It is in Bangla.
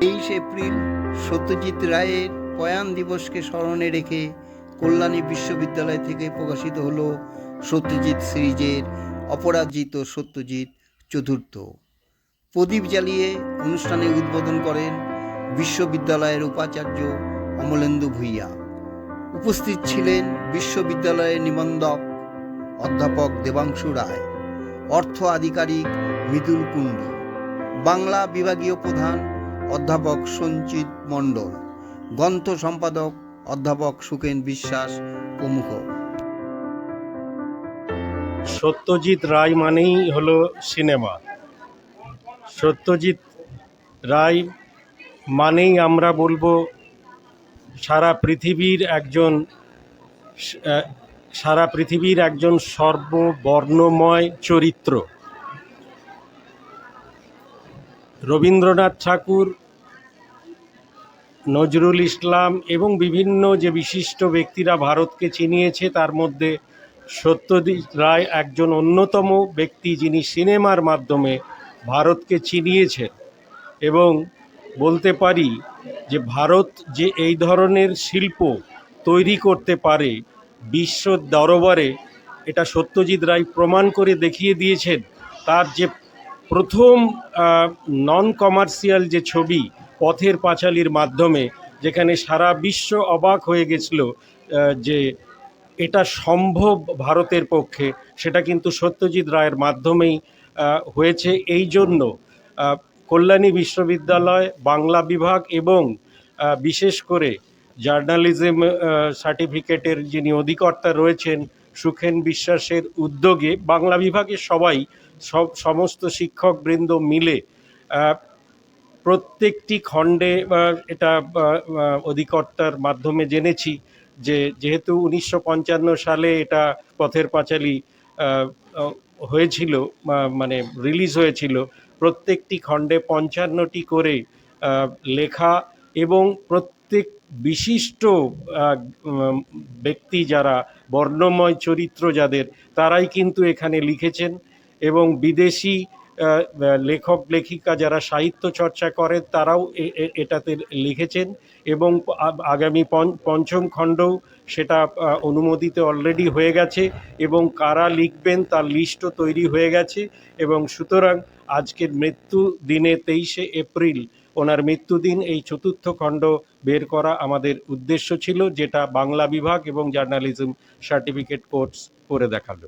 তেইশ এপ্রিল সত্যজিৎ রায়ের প্রয়াণ দিবসকে স্মরণে রেখে কল্যাণী বিশ্ববিদ্যালয় থেকে প্রকাশিত হলো সত্যজিৎ সিরিজের অপরাজিত সত্যজিৎ চতুর্থ। প্রদীপ জ্বালিয়ে অনুষ্ঠানে উদ্বোধন করেন বিশ্ববিদ্যালয়ের উপাচার্য অমলেন্দু ভূঁইয়া। উপস্থিত ছিলেন বিশ্ববিদ্যালয়ের নিবন্ধক অধ্যাপক দেবাংশু রায়, অর্থ আধিকারিক মৃদুল কুণ্ডু, বাংলা বিভাগীয় প্রধান অধ্যাপক সঞ্চিত মণ্ডল, গ্রন্থ সম্পাদক অধ্যাপক সুকেন বিশ্বাস প্রমুখ। সত্যজিৎ রায় মানেই হলো সিনেমা। সত্যজিৎ রায় মানেই আমরা বলব সারা পৃথিবীর একজন সারা পৃথিবীর একজন সর্ববর্ণময় চরিত্র। রবীন্দ্রনাথ ঠাকুর নজরুল ইসলাম এবং বিভিন্ন যে বিশিষ্ট ব্যক্তিরা ভারতকে চিনিয়েছে, তার মধ্যে সত্যজিৎ রায় একজন অন্যতম ব্যক্তি যিনি সিনেমার মাধ্যমে ভারতকে চিনিয়েছেন। এবং বলতে পারি যে ভারত যে এই ধরনের শিল্প তৈরি করতে পারে বিশ্ব দরবারে, এটা সত্যজিৎ রায় প্রমাণ করে দেখিয়ে দিয়েছেন। তার যে প্রথম নন কমার্শিয়াল যে ছবি পথের পাঁচালীর মাধ্যমে যেখানে সারা বিশ্ব অবাক হয়ে গেছিল যে এটা সম্ভব ভারতের পক্ষে, সেটা কিন্তু সত্যজিৎ রায়ের মাধ্যমেই হয়েছে। এই জন্য কল্যাণী বিশ্ববিদ্যালয়, বাংলা বিভাগ এবং বিশেষ করে জার্নালিজম সার্টিফিকেটের যিনি অধিকর্তা রয়েছেন, সুখেন বিশ্বাসের উদ্যোগে বাংলা বিভাগের সবাই, সব, সমস্ত শিক্ষকবৃন্দ মিলে প্রত্যেকটি খণ্ডে এটা অধিকর্তার মাধ্যমে জেনেছি যে যেহেতু উনিশশো পঞ্চান্ন সালে এটা পথের পাঁচালী হয়েছিল মানে রিলিজ হয়েছিল, প্রত্যেকটি খণ্ডে পঞ্চান্নটি করে লেখা এবং প্রত্যেক বিশিষ্ট ব্যক্তি যারা বর্ণময় চরিত্র যাদের, তারাই কিন্তু এখানে লিখেছেন এবং বিদেশি লেখক, লেখিকা যারা সাহিত্য চর্চা করেন, তারাও এটাতে লিখেছেন এবং আগামী পঞ্চ- পঞ্চম খণ্ডও সেটা অনুমোদিত অলরেডি হয়ে গেছে এবং কারা লিখবেন তার লিস্টও তৈরি হয়ে গেছে এবং সুতরাং আজকের মৃত্যু দিনে তেইশে এপ্রিল, ওনার মৃত্যুদিন এই চতুর্থ খণ্ড বের করা আমাদের উদ্দেশ্য ছিল, যেটা বাংলা বিভাগ এবং জার্নালিজম সার্টিফিকেট কোর্স করে দেখাল।